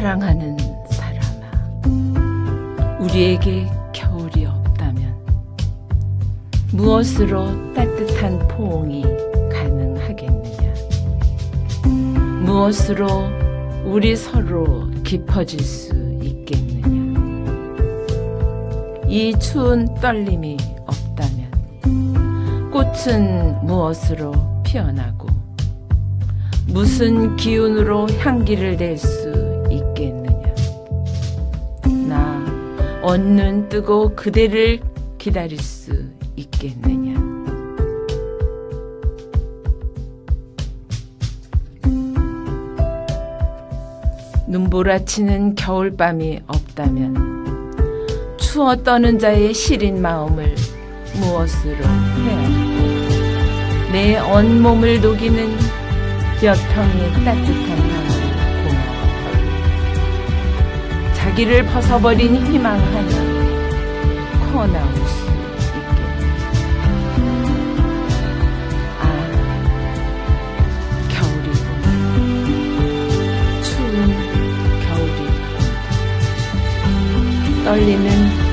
사랑하는 사람아, 우리에게 겨울이 없다면 무엇으로 따뜻한 포옹이 가능하겠느냐? 무엇으로 우리 서로 깊어질 수 있겠느냐? 이 추운 떨림이 없다면 꽃은 무엇으로 피어나고 무슨 기운으로 향기를 낼 수 언눈 뜨고 그대를 기다릴 수 있겠느냐? 눈보라치는 겨울밤이 없다면 추워 떠는 자의 시린 마음을 무엇으로 헤아리고 내 온몸을 녹이는 몇 평의 따뜻한 나무 자기를 벗어버린 희망 하나 커 나올 수 있겠네. 아 겨울이군 추운 겨울이 떨리는